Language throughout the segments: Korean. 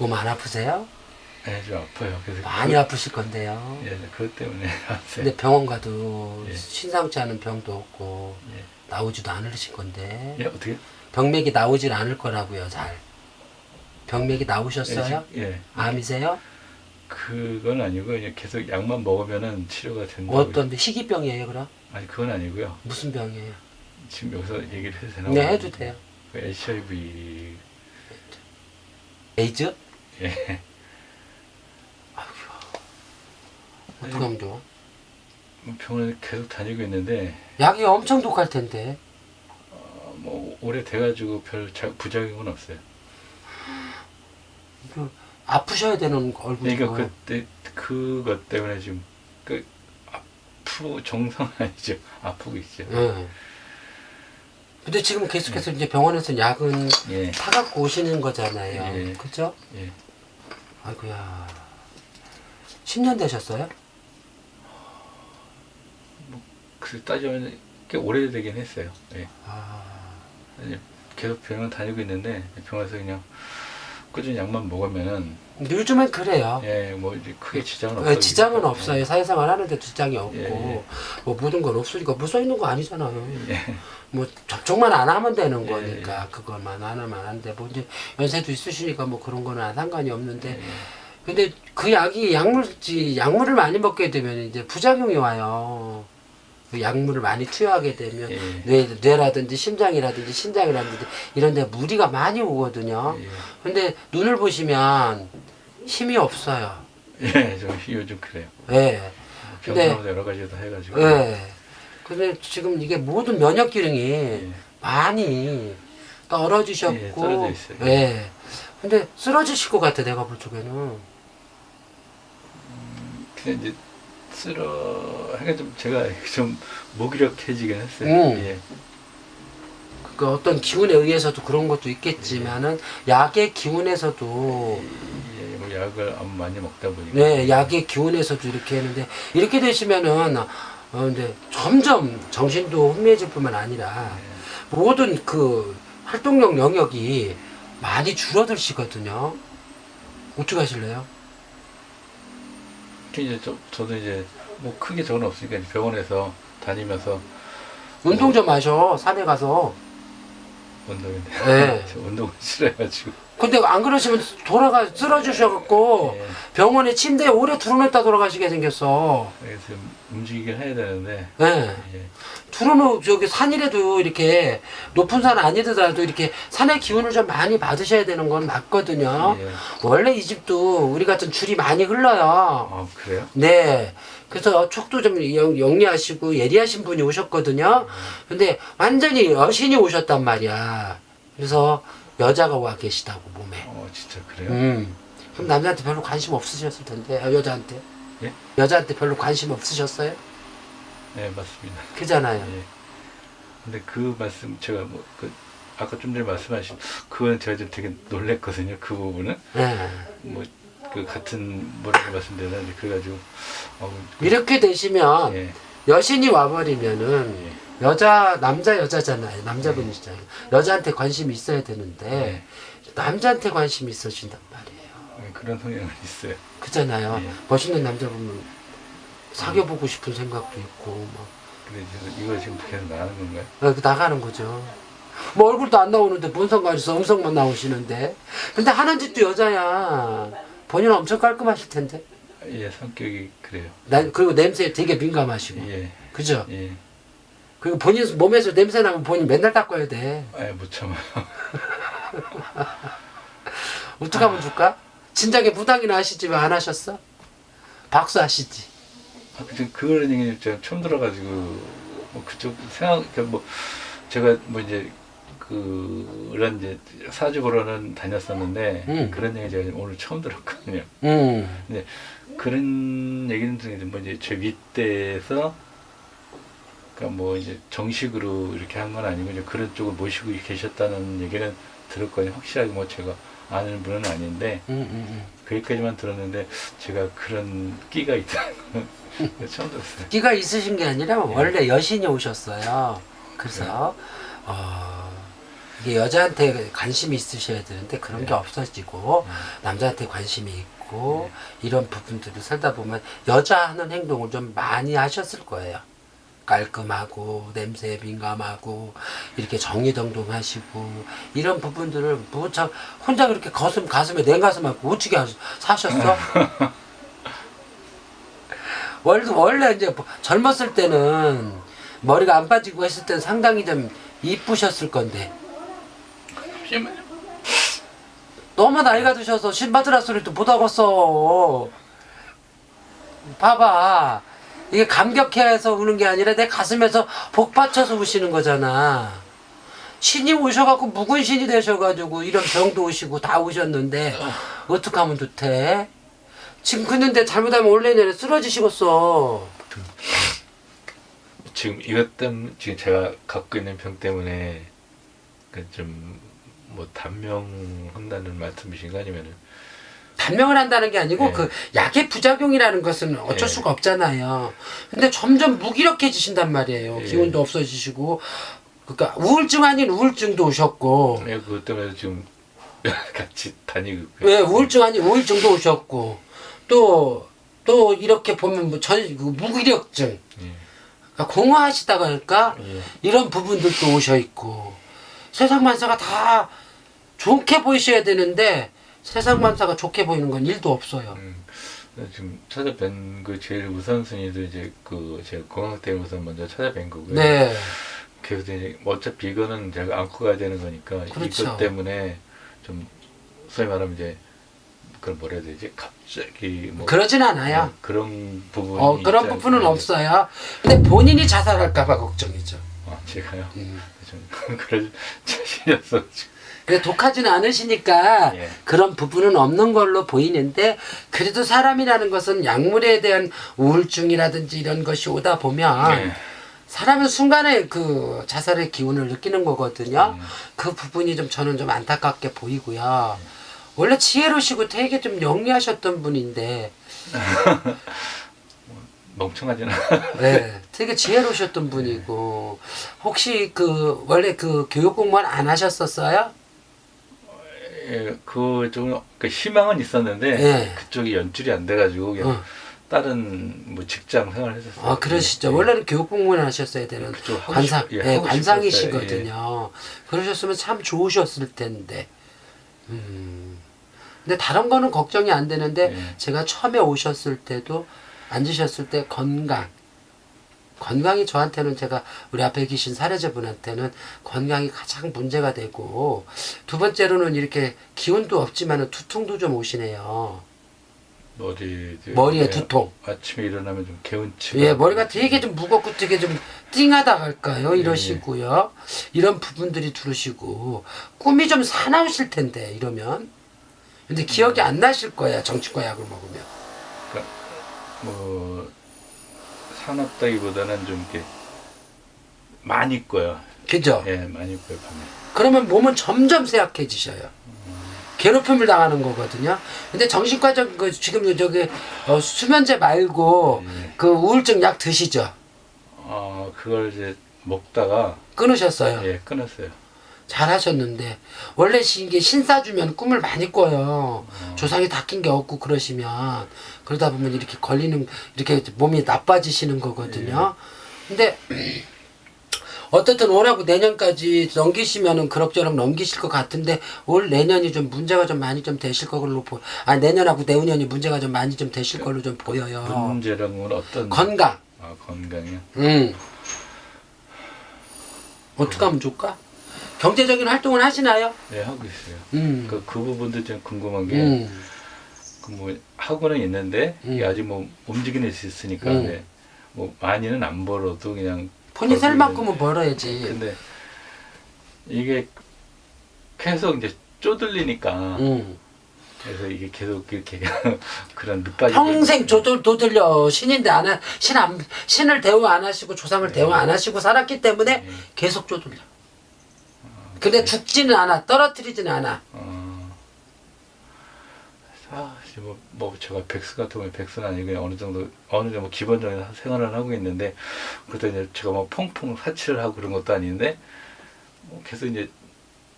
몸 안 아프세요? 예, 좀 아파요. 그래서 많이 아프실 건데요. 그, 예, 그것 때문에 왔어요. 근데 병원 가도 예. 신상치 않은 병도 없고 예. 나오지도 않으실 건데 예, 어떻게? 병맥이 나오질 않을 거라고요, 잘. 병맥이 나오셨어요? 예, 예. 암이세요? 그건 아니고 계속 약만 먹으면은 치료가 된다고. 어떤 희귀병이에요, 그럼? 아니 그건 아니고요. 무슨 병이에요? 지금 여기서 얘기를 해도 되나? 네, 해도 돼요. 그 HIV 에이즈? 예. 어떻게 하면 좋아? 병원에 계속 다니고 있는데 약이 엄청 독할 텐데. 어, 뭐 오래 돼가지고 별 자, 부작용은 없어요. 그 아프셔야 되는 얼굴이고. 그러니까 그때 그것 때문에 지금 그 아프 정상 아니죠? 아프고 있죠. 예. 근데 지금 계속해서 이제 병원에서 약은 예. 타갖고 오시는 거잖아요. 예. 그죠? 예. 아이고야. 10년 되셨어요? 그 따지면 꽤 오래되긴 했어요. 예. 아, 이제 계속 병원 다니고 있는데 병원에서 그냥 꾸준히 약만 먹으면은 요즘엔 그래요. 예, 뭐 이제 크게 지장은 예, 없어요. 지장은 없어요. 사회생활 하는데 지장이 없고 예, 예. 뭐 모든 건 없으니까 뭐써 있는 거 아니잖아요. 예. 뭐 접촉만 안 하면 되는 예, 거니까 그것만 안 하면 안 돼. 뭐 이제 연세도 있으시니까 뭐 그런 거는 상관이 없는데 예. 근데 그 약이 약물지 약물을 많이 먹게 되면 이제 부작용이 와요. 그 약물을 많이 투여하게 되면 예. 뇌, 뇌라든지 심장이라든지 신장이라든지 이런 데 무리가 많이 오거든요. 예. 근데 눈을 보시면 힘이 없어요. 예, 좀 요즘 그래요. 예. 근데 병상도 여러 가지 다 해가지고. 예. 근데 지금 이게 모든 면역 기능이 예. 많이 떨어지셨고 예, 떨어져 있어요. 예. 근데 쓰러지실 것 같아 내가 볼 적에는. 근데 이제 쓰러 하니까 좀 제가 좀 무기력해지긴 했어요. 음. 예. 그 어떤 기운에 의해서도 그런 것도 있겠지만은 약의 기운에서도 예, 뭐 약을 아무 많이 먹다 보니까. 네 약의 기운에서도 이렇게 했는데 이렇게 되시면은 어 근데 점점 정신도 혼미해질 뿐만 아니라 모든 그 활동력 영역이 많이 줄어들시거든요. 어떻게 하실래요? 그 이제 저, 저도 이제 뭐 크게 적은 없으니까 이제 병원에서 다니면서 운동 좀 하셔 산에 가서. 운동인데 네. 저 운동을 싫어해가지고 근데 안 그러시면 돌아가 쓰러지셔갖고 예. 병원에 침대에 오래 들어놓다 돌아가시게 생겼어. 그래서 움직이긴 해야 되는데 예. 예. 두루노 저기 산이라도 이렇게 높은 산 아니더라도 이렇게 산의 기운을 좀 많이 받으셔야 되는 건 맞거든요. 예. 원래 이 집도 우리 같은 줄이 많이 흘러요. 아 그래요? 네. 그래서 촉도 좀 영- 영리하시고 예리하신 분이 오셨거든요. 근데 완전히 여신이 오셨단 말이야. 그래서 여자가 와 계시다고 몸에. 어 진짜 그래요? 음. 그럼 남자한테 별로 관심 없으셨을 텐데 아, 여자한테. 예? 여자한테 별로 관심 없으셨어요? 네 맞습니다. 그잖아요. 예. 근데 그 말씀 제가 뭐 그 아까 좀 전에 말씀하신 그거는 제가 좀 되게 놀랬거든요. 그 부분은 네. 뭐 그 같은 뭐라고 말씀드렸는데 그래가지고 어, 그- 이렇게 되시면 예. 여신이 와버리면은 예. 여자 남자 여자잖아요 남자분이시잖아요 여자한테 관심이 있어야 되는데 네. 남자한테 관심이 있으신단 말이에요 예, 그런 성향은 있어요. 그잖아요 예. 멋있는 남자 보면 사귀어보고 싶은 생각도 있고 막 근데 이제 이거 지금 계속 나가는 건가요? 이렇게 나가는 거죠 뭐 얼굴도 안 나오는데 뭔 상관 있어 음성만 나오시는데 근데 하는 짓도 여자야 본인은 엄청 깔끔하실 텐데 예, 성격이 그래요. 난 그리고 냄새에 되게 민감하시고 예, 그죠 예. 그리고 본인 몸에서 냄새 나면 본인 맨날 닦아야 돼 아, 못 참아요. 어떻게 하면 줄까? 진작에 무당이나 하시지 왜 안 하셨어? 박수 하시지. 아, 근데 그런 얘기 제가 처음 들어가지고 뭐 그쪽 생각, 그러니까 뭐 제가 뭐 이제 그런 이제 사주 보러는 다녔었는데 음. 그런 얘기 제가 오늘 처음 들었거든요. 음. 그런 얘기는 들었는데 뭐 이제 제 윗대에서 그러니까 뭐 이제 정식으로 이렇게 한 건 아니고 이제 그런 쪽을 모시고 계셨다는 얘기는 들었거든요. 확실하게 뭐 제가 아는 분은 아닌데 음, 음, 거기까지만 들었는데 제가 그런 끼가 있다는 처음 들었어요. 끼가 있으신 게 아니라 원래 여신이 오셨어요. 그래서 어, 이게 여자한테 관심이 있으셔야 되는데 그런 네. 게 없어지고 음. 남자한테 관심이 있고 이런 부분들을 살다 보면 여자 하는 행동을 좀 많이 하셨을 거예요. 깔끔하고 냄새에 민감하고 이렇게 정리정돈하시고 이런 부분들을 무척 혼자 그렇게 가슴 가슴에 내 가슴에 묻히게 하시- 사셨어? 원래 원래 이제 뭐 젊었을 때는 머리가 안 빠지고 했을 때는 상당히 좀 이쁘셨을 건데. 너무 나이가 드셔서 신바드라 소리도 못 하겠어. 봐봐. 이게 감격해서 우는 게 아니라 내 가슴에서 복 받쳐서 우시는 거잖아. 신이 오셔갖고 묵은 신이 되셔가지고 이런 병도 오시고 다 오셨는데 어떡하면 좋대? 지금 그는데 잘못하면 올 내년에 쓰러지시겠어. 지금 이것 때문에 지금 제가 갖고 있는 병 때문에 그 좀뭐 단명한다는 말씀이신가 아니면은 단명을 한다는 게 아니고 네. 그 약의 부작용이라는 것은 어쩔 네. 수가 없잖아요. 근데 점점 무기력해지신단 말이에요. 네. 기운도 없어지시고 그러니까 우울증 아닌 우울증도 오셨고 네, 그것 때문에 지금 같이 다니고 왜 우울증 아닌 우울증도 오셨고 또 또 이렇게 보면 뭐 전 그 무기력증 예. 그러니까 공허하시다가 그러니까 예. 이런 부분들도 오셔 있고 세상 만사가 다 좋게 보이셔야 되는데 세상 만사가 좋게 보이는 건 일도 없어요. 음, 지금 찾아뵌 그 제일 우선순위도 이제 그 제가 건강 때문에 우선 먼저 찾아뵌 거고요. 네. 그래서 이제 뭐 어차피 이거는 제가 안고 가야 되는 거니까 그렇죠. 이것 때문에 좀 소위 말하면 이제 그걸 뭐라 해야 되지? 갑자기 뭐 그러진 않아요. 네, 그런 부분이 어, 그런 있지 부분은 않나요? 없어요. 근데 본인이 자살할까봐 걱정이죠. 아, 제가요. 음. 좀 그럴 자신이 없어가지고. 근데 독하지는 않으시니까 예. 그런 부분은 없는 걸로 보이는데 그래도 사람이라는 것은 약물에 대한 우울증이라든지 이런 것이 오다 보면 네. 사람은 순간에 그 자살의 기운을 느끼는 거거든요. 음. 그 부분이 좀 저는 좀 안타깝게 보이고요. 원래 지혜로시고 되게 좀 영리하셨던 분인데 멍청하진 않아. 네, 되게 지혜로우셨던 분이고 혹시 그 원래 그 교육 공무원 안 하셨었어요? 예, 그쪽은 그 희망은 있었는데 예. 그쪽이 연출이 안 돼가지고 그냥 어. 다른 뭐 직장 생활을 했었어요. 아 그러시죠. 예. 원래는 교육 공무원 하셨어야 되는 하고 관상, 싶- 예, 예, 하고 관상이시거든요. 그러셨으면 참 좋으셨을 텐데. 음. 근데 다른 거는 걱정이 안 되는데 예. 제가 처음에 오셨을 때도 앉으셨을 때 건강. 건강이 저한테는 제가 우리 앞에 계신 사례자분한테는 건강이 가장 문제가 되고 두 번째로는 이렇게 기운도 없지만은 두통도 좀 오시네요. 머리 머리에 예, 두통. 아침에 일어나면 좀 개운치. 예, 머리가 되게 좀 무겁고 되게 좀 띵하다 할까요? 예. 이러시고요. 이런 부분들이 들으시고 꿈이 좀 사나우실 텐데 이러면. 근데 기억이 안 나실 거야 정치과 약을 먹으면. 뭐 사납다기보다는 좀 이렇게 많이 꺼요. 그죠? 예, 많이 꺼요 밤에. 그러면 몸은 점점 쇠약해지셔요. 괴롭힘을 당하는 거거든요. 근데 정신과적 그 지금 저기 어, 수면제 말고 예. 그 우울증 약 드시죠? 아 그걸 이제 먹다가 끊으셨어요. 예 끊었어요. 잘하셨는데 원래 시- 이게 신사 주면 꿈을 많이 꿔요. 조상이 닦인 게 없고 그러시면 그러다 보면 이렇게 걸리는 이렇게 몸이 나빠지시는 거거든요. 근데 어떻든 올하고 내년까지 넘기시면은 그럭저럭 넘기실 것 같은데 올 내년이 좀 문제가 좀 많이 좀 되실 걸로 보. 아 내년하고 내후년이 문제가 좀 많이 좀 되실 걸로 좀 보여요. 문제라는 건 어떤 건강. 아 건강이요. 음. 어떻게 하면 좋을까? 경제적인 활동을 하시나요? 예 하고 있어요. 음. 그, 그 부분도 좀 궁금한 게, 음. 그 뭐, 하고는 있는데, 이게 음. 아직 뭐, 움직이는 수 있으니까, 음. 근데 뭐, 많이는 안 벌어도 그냥. 본인 살 벌고 만큼은 있는데, 벌어야지. 근데, 이게 계속 이제 쪼들리니까, 음. 그래서 이게 계속 이렇게 그런 늦까지. 평생 조들 도들려 신인데 안 하, 신안 신을 대우 안 하시고 조상을 대우 안 하시고 살았기 때문에 네. 계속 조들려. 근데 죽지는 않아, 떨어뜨리지는 않아. 어. 아, 이제 뭐, 뭐, 제가 백수 같은 경우에 백수는 아니고 그냥 어느 정도, 어느 정도 기본적인 생활을 하고 있는데, 그러다 이제 제가 뭐 펑펑 사치를 하고 그런 것도 아닌데, 뭐 계속 이제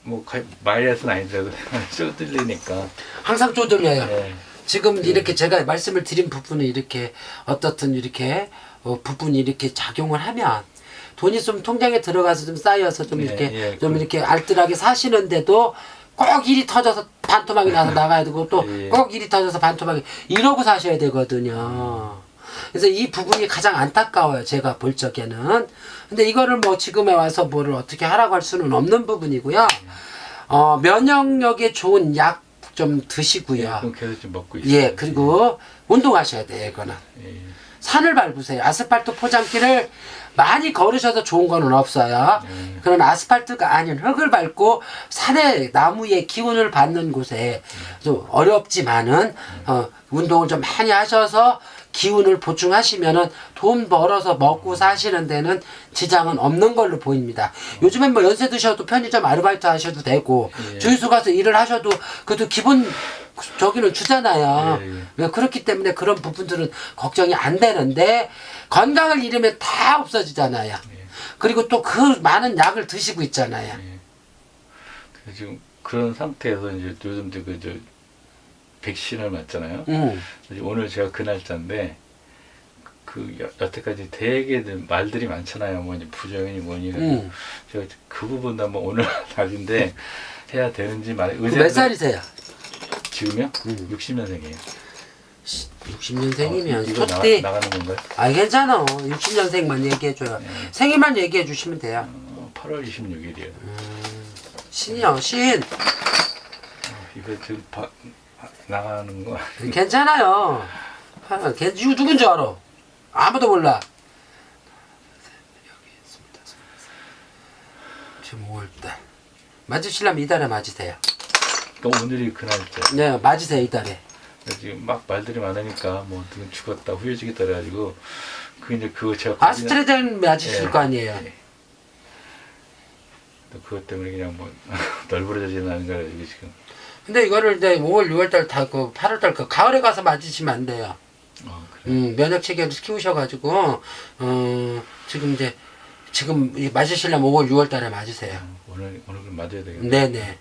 뭐 가- 마이너스는 아니더라도 쏘들리니까. 항상 쪼들려요. 예. 지금 이렇게 제가 말씀을 드린 부분은 이렇게 어떻든 이렇게 어, 부분이 이렇게 작용을 하면 돈이 좀 통장에 들어가서 좀 쌓여서 좀 예, 이렇게 예, 좀 그- 이렇게 알뜰하게 사시는데도 꼭 일이 터져서 반토막이 나서 나가야 되고 또 예. 꼭 일이 터져서 반토막이 이러고 사셔야 되거든요. 그래서 이 부분이 가장 안타까워요. 제가 볼 적에는. 근데 이거를 뭐 지금에 와서 뭐를 어떻게 하라고 할 수는 없는 부분이고요. 어, 면역력에 좋은 약 좀 드시고요. 예, 계속 좀 먹고 있어요. 예, 그리고 운동하셔야 돼요, 이거는. 예. 산을 밟으세요. 아스팔트 포장길을 많이 걸으셔도 좋은 거는 없어요. 네. 그런 아스팔트가 아닌 흙을 밟고 산의 나무의 기운을 받는 곳에 좀 어렵지만은 어, 운동을 좀 많이 하셔서 기운을 보충하시면은 돈 벌어서 먹고 사시는 데는 지장은 없는 걸로 보입니다. 요즘엔 뭐 연세 드셔도 편의점 아르바이트 하셔도 되고 예. 주유소 가서 일을 하셔도 그래도 기본 저기는 주잖아요. 예, 예. 네, 그렇기 때문에 그런 부분들은 걱정이 안 되는데 건강을 잃으면 다 없어지잖아요. 그리고 또 그 많은 약을 드시고 있잖아요. 그래서 지금 그런 상태에서 이제 요즘도 그저 백신을 맞잖아요. 음. 오늘 제가 그 날짜인데 그 여, 여태까지 되게 말들이 많잖아요. 뭐 이제 부정이니 뭐니. 음. 제가 그 부분도 한번 오늘 날인데 해야 되는지 말. 그몇 살이세요? 음. 60년생이에요. 60년생이면 이거 나, 소띠. 나가는 건가요? 아 괜찮아. 60년생만 얘기해줘요. 네. 생일만 얘기해 주시면 돼요. 어, 8월 26일이에요. 신이요, 신. 이거 지금 바, 나가는 거 괜찮아요. 아, 걔 누- 누군 줄 알아? 아무도 몰라. 지금 5월달. 맞으시려면 이달에 맞으세요. 그러니까 오늘이 그 날짜. 네, 맞으세요, 이달에. 지금 막 말들이 많으니까 뭐 누군 죽었다 후회지겠다 그래가지고 그 이제 그거 제가 아스트레젠 맞으실 예. 거 아니에요. 예. 또 그것 때문에 그냥 뭐 널브러지는 거라 이게 지금. 근데 이거를 이제 5월, 6월달 다 그 8월달 그 가을에 가서 맞으시면 안 돼요. 어 그래. 음, 면역 체계를 키우셔가지고 어 지금 이제 지금 이 맞으시려면 5월, 6월달에 맞으세요. 오늘 오늘 그럼 맞아야 되겠네. 네네.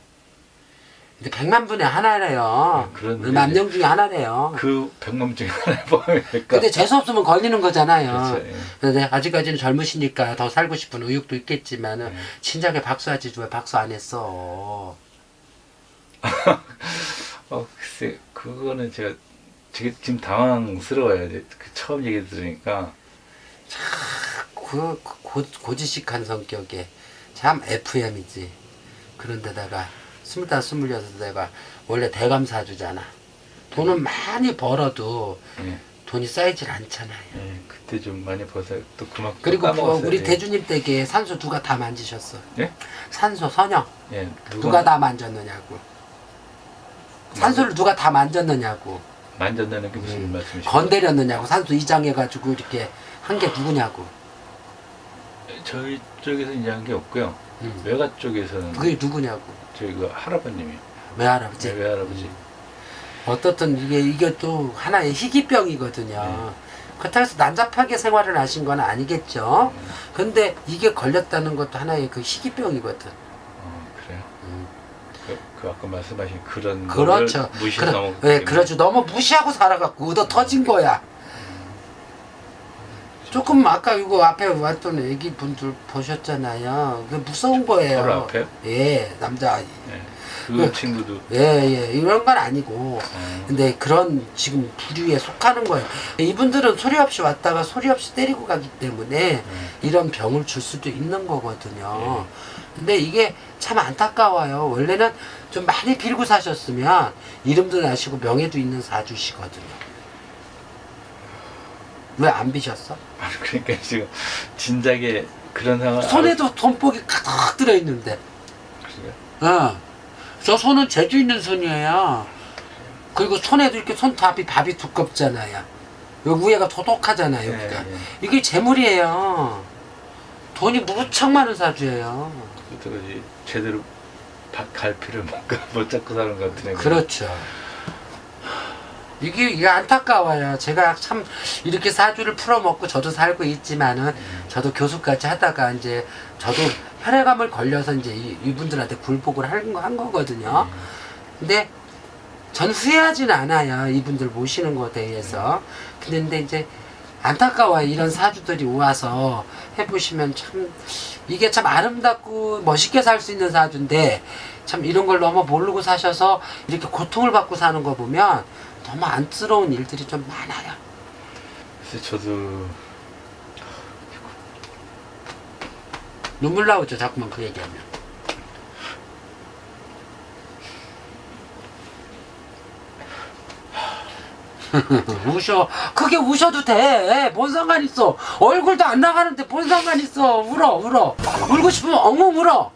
근데 100만 분의 하나래요. 네, 그런 만명 중에 하나래요. 그 백만 중에 하나에 포함이 될까? 근데 재수 없으면 걸리는 거잖아요. 그렇죠. 예. 근데 아직까지는 젊으시니까 더 살고 싶은 의욕도 있겠지만은 네. 진작에 박수하지 왜 박수 안 했어? 어 글쎄 그거는 제가 지금 지금 당황스러워요. 이제 그 처음 얘기 들으니까 그 고, 고지식한 성격에 참 FM이지. 그런데다가 스물다섯, 스물여섯 내가 원래 대감 사주잖아. 돈은 많이 벌어도 예, 돈이 쌓이질 않잖아요. 예, 그때 좀 많이 벌어서 또 그만큼 그리고 뭐 까먹었어요. 우리 예. 대주님 댁에 산소 누가 다 만지셨어? 예? 산소 선영 예, 누가 다 만졌느냐고. 산소를 누가 다 만졌느냐고. 만졌다는 게 무슨 말씀이시죠? 건드렸느냐고. 산소 이장해가지고 이렇게 한 게 누구냐고. 저희 쪽에서 이제 한 게 없고요. 음. 외가 쪽에서는 그게 누구냐고. 저희 그 할아버님이 외할아버지. 제 외할아버지 어떻든 이게 이게 또 하나의 희귀병이거든요. 그렇다고 해서 난잡하게 생활을 하신 건 아니겠죠. 근데 이게 걸렸다는 것도 하나의 그 희귀병이거든. 어 그래요? 음. 그, 그 아까 말씀하신 그런 그렇죠. 무시 그래, 너무 예, 그렇죠. 너무 무시하고 살아갖고 얻어 터진 거야. 조금 아까 이거 앞에 왔던 애기 분들 보셨잖아요. 그 무서운 거예요. 바로 앞에요? 예, 남자. 아이. 예. 그 그- 친구도 예, 예, 이런 건 아니고. 어, 근데 그런 지금 부류에 속하는 거예요. 이분들은 소리 없이 왔다가 소리 없이 때리고 가기 때문에 예. 이런 병을 줄 수도 있는 거거든요. 근데 이게 참 안타까워요. 원래는 좀 많이 빌고 사셨으면 이름도 나시고 명예도 있는 사주시거든요. 왜 안 비셨어? 아니, 그러니까 지금 진작에 그런 상황 손에도 돈복이 가득 들어있는데. 알았어요? 어. 저 손은 재주 있는 손이에요. 그리고 손에도 이렇게 손탑이 밥이 두껍잖아요. 여기 위에가 도독하잖아요, 여기가. 예, 예. 이게 재물이에요. 돈이 무척 많은 사주예요. 그때까지 제대로 바- 갈피를 못, 가- 못 잡고 사는 것 같으네. 그렇죠. 이게, 이게 안타까워요. 제가 참 이렇게 사주를 풀어먹고 저도 살고 있지만은 저도 교수까지 하다가 이제 저도 혈액암을 걸려서 이제 이- 이분들한테 굴복을 한, 거- 한 거거든요. 근데 전 후회하진 않아요. 이분들 모시는 것에 대해서. 근데 이제 안타까워요. 이런 사주들이 와서 해보시면 참 이게 참 아름답고 멋있게 살 수 있는 사주인데 참 이런 걸 너무 모르고 사셔서 이렇게 고통을 받고 사는 거 보면 너무 안쓰러운 일들이 좀 많아요. 그래서 저도 눈물 나오죠. 자꾸만 그 얘기하면. 우셔. 그게 우셔도 돼. 뭔 상관 있어. 얼굴도 안 나가는데 뭔 상관 있어. 울어, 울어. 울고 싶으면 엉엉 울어.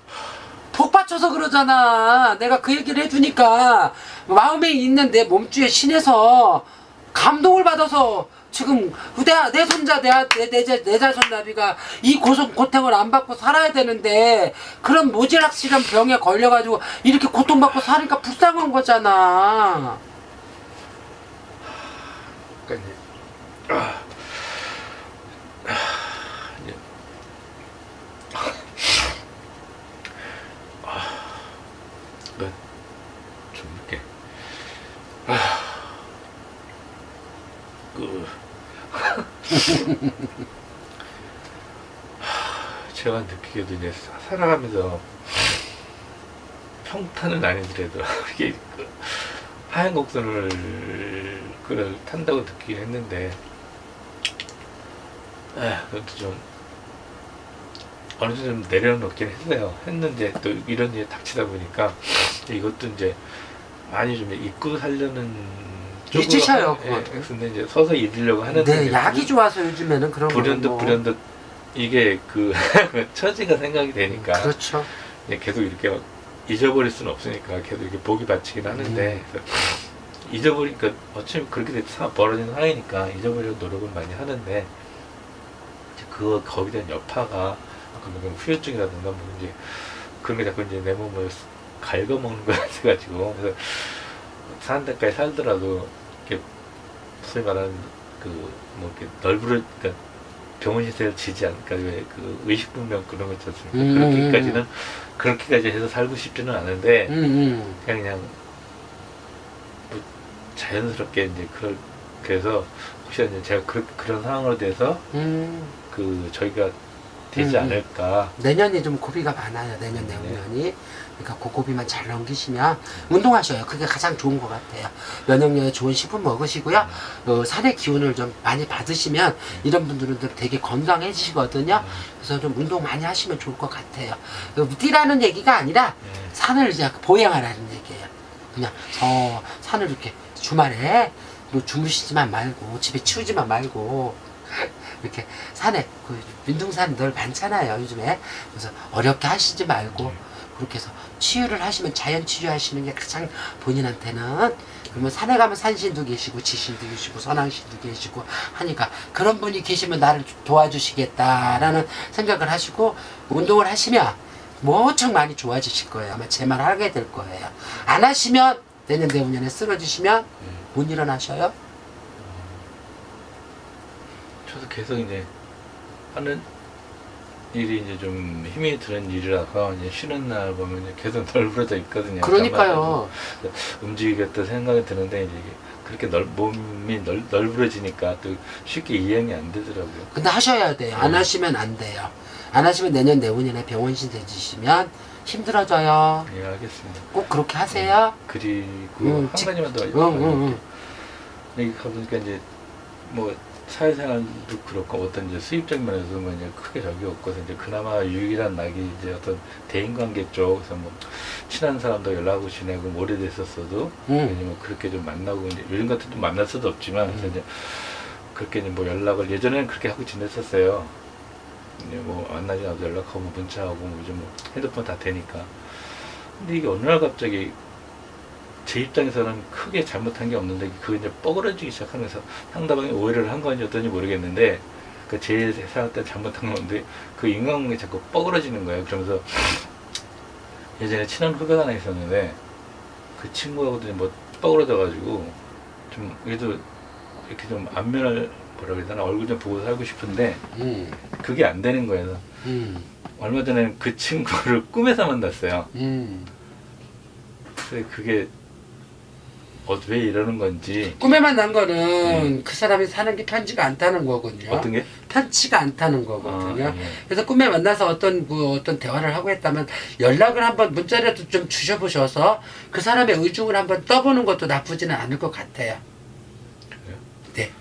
복 받쳐서 그러잖아. 내가 그 얘기를 해주니까 마음에 있는 내 몸주의 신에서 감동을 받아서 지금 내, 내 손자, 내, 아- 내, 내, 자- 내 자손 나비가 이 고통, 고통을 안 받고 살아야 되는데 그런 모질락실한 병에 걸려가지고 이렇게 고통받고 사니까 불쌍한 거잖아. 그러니까 이제 아, 아, 이제 아, 네, 좀 이렇게 아, 그 제가 느끼기에도 이제 사- 살아가면서 평탄은 아니더라도 이게 그 하얀 곡선을 그를 탄다고 느끼긴 했는데 에 그것도 좀 어느 정도 좀 내려놓긴 했어요. 했는데 또 이런 일이 닥치다 보니까 이것도 이제 많이 좀 잊고 살려는 잊으셔요, 하- 예, 그것도. 근데 이제 서서 잊으려고 하는데 네, 이제 약이 좋아서 요즘에는 그런 거. 불현듯 뭐. 불현듯 이게 그 처지가 생각이 되니까 그렇죠. 이제 계속 이렇게 막 잊어버릴 수는 없으니까 계속 이렇게 복이 받치긴 하는데 음. 그래서 잊어버리니까 어차피 그렇게 돼 사- 벌어지는 상황이니까 잊어버리려고 노력은 많이 하는데 이제 그거 거기에 대한 여파가 아까 뭐 후유증이라든가 뭐 이제 그런 게 자꾸 이제 내 몸을 갉아먹는 것 같아가지고 그래서 사는 데까지 살더라도 소위 말하는 그뭐 이렇게 널브러 그러니까 병원 시세를 지지 않을까 왜그 의식불명 그런 거 있지 않습니까? 음, 그렇게까지는 그렇게까지 해서 살고 싶지는 않은데 음, 음. 그냥 그냥 뭐 자연스럽게 이제 그럴 그래서 혹시 이제 제가 그, 그런 상황으로 돼서 음. 그 저희가 되지 음, 음. 않을까 내년이 좀 고비가 많아요. 내년 네. 내후년이. 그러니까 그 고비만 잘 넘기시면 운동하셔요. 그게 가장 좋은 것 같아요. 면역력에 좋은 식품 먹으시고요. 어, 산의 기운을 좀 많이 받으시면 이런 분들은 되게 건강해지시거든요. 그래서 좀 운동 많이 하시면 좋을 것 같아요. 그 뛰라는 얘기가 아니라 네. 산을 이제 보행하라는 얘기예요. 그냥 저 산을 이렇게 주말에 뭐 주무시지만 말고 집에 치우지만 말고 이렇게 산에 그 민둥산 늘 많잖아요 요즘에 그래서 어렵게 하시지 말고 그렇게 해서 치유를 하시면 자연 치유하시는 게 가장 본인한테는 그러면 산에 가면 산신도 계시고 지신도 계시고 선왕신도 계시고 하니까 그런 분이 계시면 나를 도와주시겠다라는 생각을 하시고 운동을 하시면 무척 많이 좋아지실 거예요. 아마 제 말 하게 될 거예요. 안 하시면 내년 내후년에 쓰러지시면 못 일어나셔요. 저도 계속 이제 하는 일이 이제 좀 힘이 드는 일이라서 이제 쉬는 날 보면 이제 계속 널브러져 있거든요. 그러니까요. 움직이겠다 생각이 드는데 이제 그렇게 널, 몸이 널, 널브러지니까 또 쉽게 이행이 안 되더라고요. 근데 하셔야 돼요. 안 네. 하시면 안 돼요. 안 하시면 내년 내후년에 병원신 되시면 힘들어져요. 예, 알겠습니다. 꼭 그렇게 하세요. 그리고 응, 한 지- 가지만 더 응, 응, 응. 여기 가 보니까 이제 뭐 사회생활도 그렇고 어떤 이제 수입적인 면에서 뭐 이제 크게 적이 없고서 이제 그나마 유일한 낙이 이제 어떤 대인관계 쪽에서 뭐 친한 사람도 연락하고 지내고 뭐 오래됐었어도 응. 왜냐면 그렇게 좀 만나고 이제 요즘 같은 좀 만날 수도 없지만 그래서 음. 이제 그렇게 이제 뭐 연락을 예전에는 그렇게 하고 지냈었어요. 이제 뭐 만나지 않아도 연락하고 뭐 문자하고 뭐 요즘 뭐 핸드폰 다 되니까. 근데 이게 어느 날 갑자기 제 입장에서는 크게 잘못한 게 없는데 그게 이제 뻐그러지기 시작하면서 상대방이 오해를 한 건지 어떤지 모르겠는데 그제 생각 때 잘못한 건데 그 인간관계 자꾸 뻐그러지는 거예요. 그러면서 예전에 친한 후배가 하나 있었는데 그 친구하고도 뭐 뻐그러져가지고 좀 그래도 이렇게 좀 안면을 뭐라 그래야 되나 얼굴 좀 보고 살고 싶은데 음. 그게 안 되는 거예요. 음. 얼마 전에 그 친구를 꿈에서 만났어요. 음. 그래서 그게 어, 왜 이러는 건지 꿈에 만 난 거는 그 사람이 사는 게 편치가 않다는 거거든요. 어떤 게? 편치가 않다는 거거든요. 아, 예. 그래서 꿈에 만나서 어떤 그 어떤 대화를 하고 했다면 연락을 한번 문자라도 좀 주셔보셔서 그 사람의 의중을 한번 떠보는 것도 나쁘지는 않을 것 같아요. 네.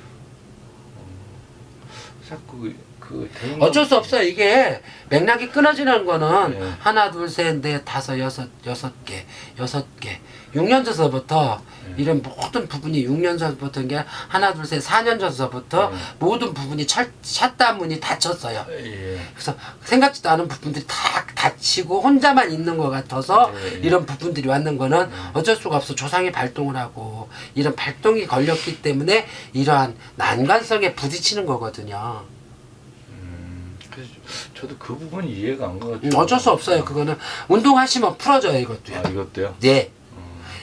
자꾸 그 대인 어쩔 수 없어요. 이게 맥락이 끊어지는 거는 네. 하나, 둘, 셋, 넷, 다섯, 여섯, 여섯 개, 여섯 개. 6년 전서부터 네. 이런 모든 부분이 6년 전부터 이게 하나, 둘, 셋, 4년 전서부터 네. 모든 부분이 철, 샷다문이 닫혔어요. 예. 그래서 생각지도 않은 부분들이 다 닫히고 혼자만 있는 것 같아서 네. 이런 부분들이 왔는 거는 어쩔 수가 없어 조상이 발동을 하고 이런 발동이 걸렸기 때문에 이러한 난관성에 부딪히는 거거든요. 음, 그래서 저도 그 부분이 이해가 안 가가지고 음, 어쩔 수 없어요. 그거는 운동하시면 풀어져요 이것도요. 아 이것도요? 네.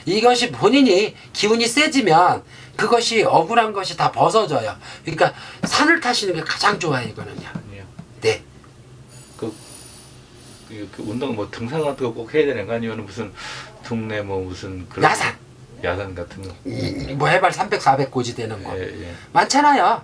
이것이 본인이 기운이 세지면 그것이 억울한 것이 다 벗어져요. 그러니까 산을 타시는 게 가장 좋아요 이거는요. 아니요. 네. 그, 그, 그 운동 뭐 등산 같은 거 꼭 해야 되는 거 아니면 무슨 동네 뭐 무슨 그런 야산. 야산 같은 거. 이- 뭐 해발 300, 400 고지 되는 거. 예, 예. 많잖아요.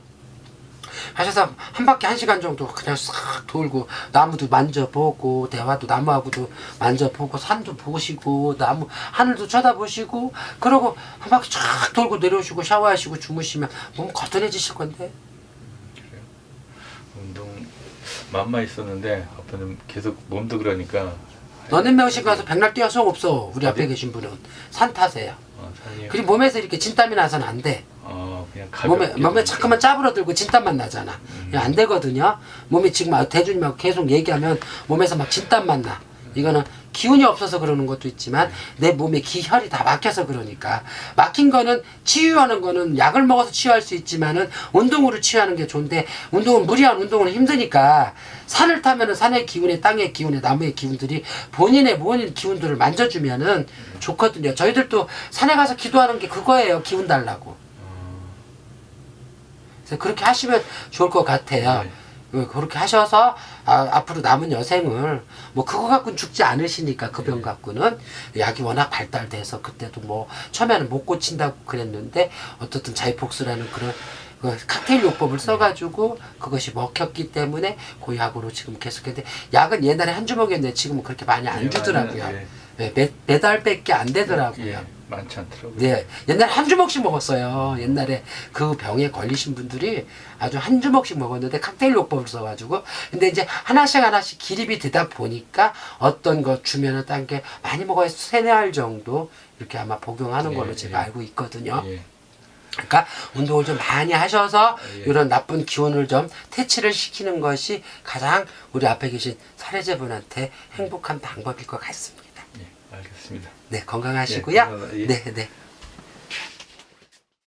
하셔서 한 바퀴 한 시간 정도 그냥 싹 돌고 나무도 만져보고 대화도 나무하고도 만져보고 산도 보시고 나무 하늘도 쳐다보시고 그러고 한 바퀴 쫙 돌고 내려오시고 샤워하시고 주무시면 몸 거뜬해지실 건데 그래요. 운동 맘마 있었는데 아빠는 계속 몸도 그러니까 너는 명식 가서 백날 뛰어 소용 없어 우리 앞에 어디? 계신 분은 산 타세요. 어, 산이요. 그리고 몸에서 이렇게 진땀이 나서는 안 돼. 어, 그냥 몸에 가볍게 몸에 좀- 자꾸만 짜부러 들고 진땀만 나잖아. 이거 안 되거든요. 몸이 지금 막 대준님하고 계속 얘기하면 몸에서 막 진땀만 나. 이거는 기운이 없어서 그러는 것도 있지만 내 몸에 기혈이 다 막혀서 그러니까 막힌 거는 치유하는 거는 약을 먹어서 치유할 수 있지만은 운동으로 치유하는 게 좋은데 운동은 무리한 운동은 힘드니까 산을 타면은 산의 기운에 땅의 기운에 나무의 기운들이 본인의 본인 기운들을 만져주면은 좋거든요. 저희들도 산에 가서 기도하는 게 그거예요. 기운 달라고. 그래서 그렇게 하시면 좋을 것 같아요. 네. 어, 그렇게 하셔서 아, 앞으로 남은 여생을 뭐 그거 갖고는 죽지 않으시니까 그 병 갖고는 약이 워낙 발달돼서 그때도 뭐 처음에는 못 고친다고 그랬는데 어떻든 자이폭스라는 그런 그 칵테일 요법을 써가지고 그것이 먹혔기 때문에 그 약으로 지금 계속했는데 약은 옛날에 한 주먹이었는데 지금은 그렇게 많이 안 예, 주더라고요. 예. 네, 매, 매달밖에 안 되더라고요. 예, 많지 않더라고요. 네, 옛날에 한 주먹씩 먹었어요. 옛날에 그 병에 걸리신 분들이 아주 한 주먹씩 먹었는데 칵테일 요법을 써가지고. 근데 이제 하나씩 하나씩 기립이 되다 보니까 어떤 거 주면은 딴 게 많이 먹어야 세네 알 정도 이렇게 아마 복용하는 걸로 예, 제가 예. 알고 있거든요. 예. 그러니까 운동을 좀 많이 하셔서 예. 이런 나쁜 기운을 좀 퇴치를 시키는 것이 가장 우리 앞에 계신 사례자분한테 행복한 방법일 것 같습니다. 예, 알겠습니다. 네, 건강하시고요. 예, 건강- 예. 네, 네.